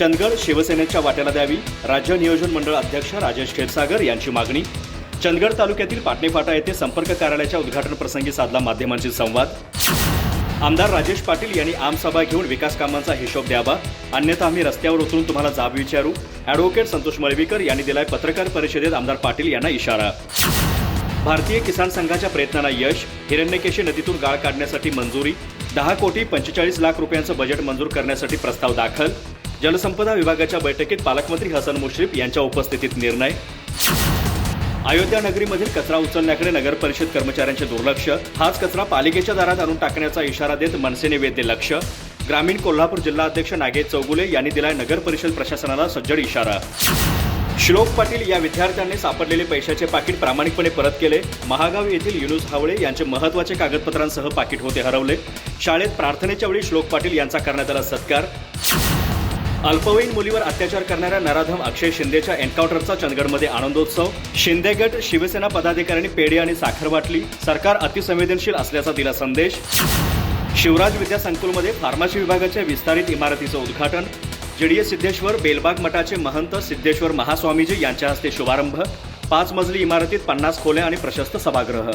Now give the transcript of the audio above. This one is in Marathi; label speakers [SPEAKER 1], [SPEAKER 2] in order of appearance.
[SPEAKER 1] चंदगड शिवसेनेच्या वाट्याला द्यावी. राज्य नियोजन मंडळ अध्यक्ष राजेश क्षीरसागर यांची मागणी. चंदगड तालुक्यातील पाटणेफाटा येथे संपर्क कार्यालयाच्या उद्घाटन प्रसंगी साधला माध्यमांशी संवाद. आमदार राजेश पाटील यांनी आमसभा घेऊन विकास कामांचा हिशोब द्यावा. अन्यथा आम्ही रस्त्यावर उतरून तुम्हाला जाब विचारू. अॅडव्होकेट संतोष मळवीकर यांनी दिलाय पत्रकार परिषदेत आमदार पाटील यांना इशारा. भारतीय किसान संघाच्या प्रयत्नांना यश हिरण्यकेशी नदीतून गाळ काढण्यासाठी मंजुरी दहा कोटी पंचेचाळीस लाख रुपयांचं बजेट मंजूर करण्यासाठी प्रस्ताव दाखल जलसंपदा विभागाच्या बैठकीत पालकमंत्री हसन मुश्रीफ यांच्या उपस्थितीत निर्णय. अयोध्या नगरीमधील कचरा उचलण्याकडे नगर परिषद कर्मचाऱ्यांचे दुर्लक्ष. हाच कचरा पालिकेच्या दारात आणून टाकण्याचा इशारा देत मनसेने वेधले लक्ष. ग्रामीण कोल्हापूर जिल्हा अध्यक्ष नागेश चौगुले यांनी दिलाय नगर परिषद प्रशासनाला सज्जड इशारा. श्लोक पाटील या विद्यार्थ्यांनी सापडलेले पैशाचे पाकिट प्रामाणिकपणे परत केले. महागाव येथील युनुस हावळे यांचे महत्त्वाचे कागदपत्रांसह पाकिट होते हरवले. शाळेत प्रार्थनेच्या वेळी श्लोक पाटील यांचा करण्यात आला सत्कार. अल्पवयीन मुलीवर अत्याचार करणाऱ्या नराधम अक्षय शिंदेच्या एन्काउंटरचा चंदगडमध्ये आनंदोत्सव. शिंदे गट शिवसेना पदाधिकाऱ्यांनी पेढे आणि साखर वाटली. सरकार अतिसंवेदनशील असल्याचा दिला संदेश. शिवराज विद्या संकुलमध्ये फार्मसी विभागाच्या विस्तारित इमारतीचं उद्घाटन. जेडीएस सिद्धेश्वर बेलबाग मठाचे महंत सिद्धेश्वर महास्वामीजी यांच्या हस्ते शुभारंभ. पाच मजली इमारतीत पन्नास खोल्या आणि प्रशस्त सभागृह.